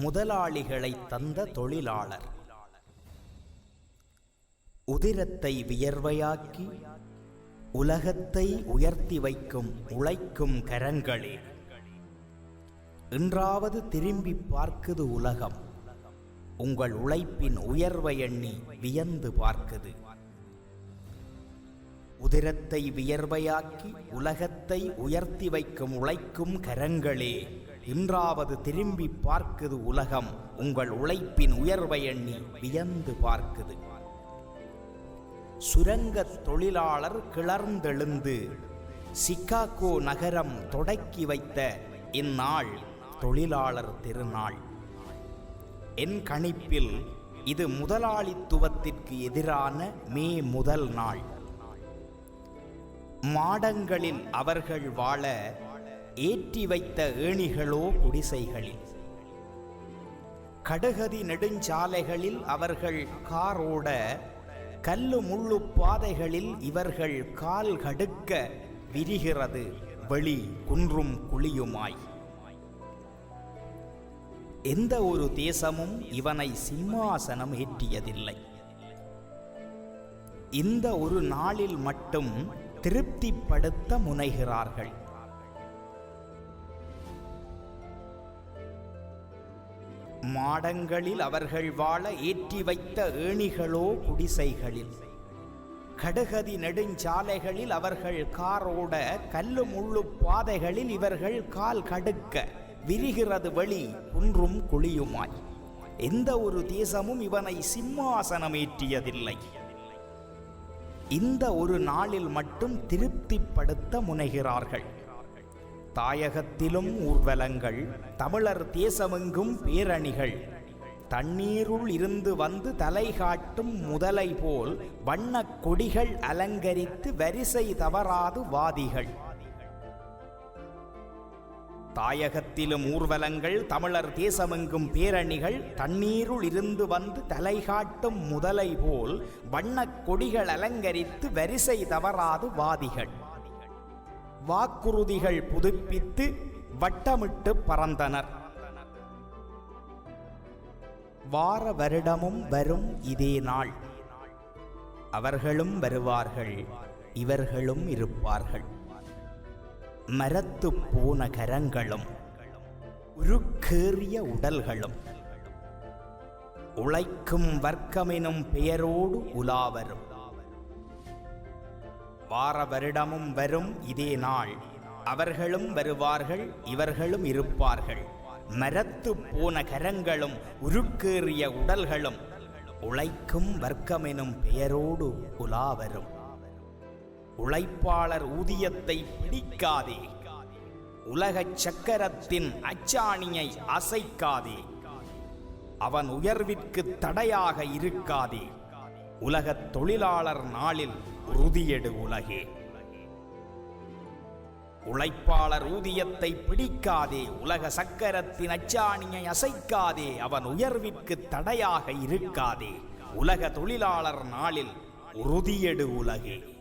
முதலாளிகளை தந்த தொழிலாளர். உதிரத்தை வியர்வையாக்கி உலகத்தை உயர்த்தி வைக்கும் உழைக்கும் கரங்களே. இன்றாவது திரும்பி பார்க்குது உலகம். உங்கள் உழைப்பின் உயர்வை எண்ணி வியந்து பார்க்குது. உதிரத்தை வியர்வையாக்கி உலகத்தை உயர்த்தி வைக்கும் உழைக்கும் கரங்களே. இன்றாவது திரும்பி பார்க்குது உலகம். உங்கள் உழைப்பின் உயர்வை எண்ணி வியந்து பார்க்குது. சுரங்கத் தொழிலாளர் கிளர்ந்தெழுந்து சிகாகோ நகரம் தொடக்கி வைத்த இந்நாள் தொழிலாளர் திருநாள். என் கணிப்பில் இது முதலாளித்துவத்திற்கு எதிரான மே முதல் நாள். மாடங்களில் அவர்கள் வாழ ஏற்றி வைத்த ஏணிகளோ குடிசைகளில். கடுகதி நெடுஞ்சாலைகளில் அவர்கள் காரோட கல்லு முள்ளு பாதைகளில் இவர்கள் கால் கடுக்க விரிகிறது வெளி குன்றும் குழியுமாய். எந்த ஒரு தேசமும் இவனை சிம்மாசனம் ஏற்றியதில்லை. இந்த ஒரு நாளில் மட்டும் திருப்திப்படுத்த முனைகிறார்கள். மாடங்களில் அவர்கள் வாழ ஏற்றி வைத்த ஏணிகளோ குடிசைகளில். கடுகதி நெடுஞ்சாலைகளில் அவர்கள் காரோட கல்லு முள்ளு பாதைகளில் இவர்கள் கால் கடுக்க விரிகிறது வழி குன்றும் குழியுமாய். எந்த ஒரு தேசமும் இவனை சிம்மாசனம் ஏற்றியதில்லை இந்த ஒரு நாளில் மட்டும் திருப்திப்படுத்த முனைகிறார்கள். தாயகத்திலும் ஊர்வலங்கள் தமிழர் தேசமெங்கும் பேரணிகள். தண்ணீருள் இருந்து வந்து தலை காட்டும் முதலை போல் வண்ணக் கொடிகள் அலங்கரித்து வரிசை தவறாது வாதிகள். தாயகத்திலும் ஊர்வலங்கள் தமிழர் தேசமெங்கும் பேரணிகள் தண்ணீருள் இருந்து வந்து தலை காட்டும் முதலை போல் வண்ணக் கொடிகள் அலங்கரித்து வரிசை தவறாது வாதிகள். வாக்குறுதிகள் புதுப்பித்து வட்டமிட்டு பறந்தனர். வார வருடமும் வரும் இதே நாள். அவர்களும் வருவார்கள் இவர்களும் இருப்பார்கள். மரத்து போன கரங்களும் உருக்கேறிய உடல்களும் உழைக்கும் வர்க்கமெனும் பெயரோடு உலாவரும். வார வருடமும் வரும் இதே நாள். அவர்களும் வருவார்கள் இவர்களும் இருப்பார்கள். மரத்து போன கரங்களும் உருக்கேறிய உடல்களும் உழைக்கும் வர்க்கமெனும் பெயரோடு உலாவரும் உழைப்பாளர் ஊதியத்தை பிடிக்காதே. உலகச் சக்கரத்தின் அச்சாணியை அசைக்காதே. அவன் உயர்விற்கு தடையாக இருக்காதே. உலகத் தொழிலாளர் நாளில் உறுதியெடு உலகே. உழைப்பாளர் ஊதியத்தை பிடிக்காதே உலக சக்கரத்தின் அச்சாணியை அசைக்காதே அவன் உயர்விற்கு தடையாக இருக்காதே. உலக தொழிலாளர் நாளில் உறுதியெடு உலகே.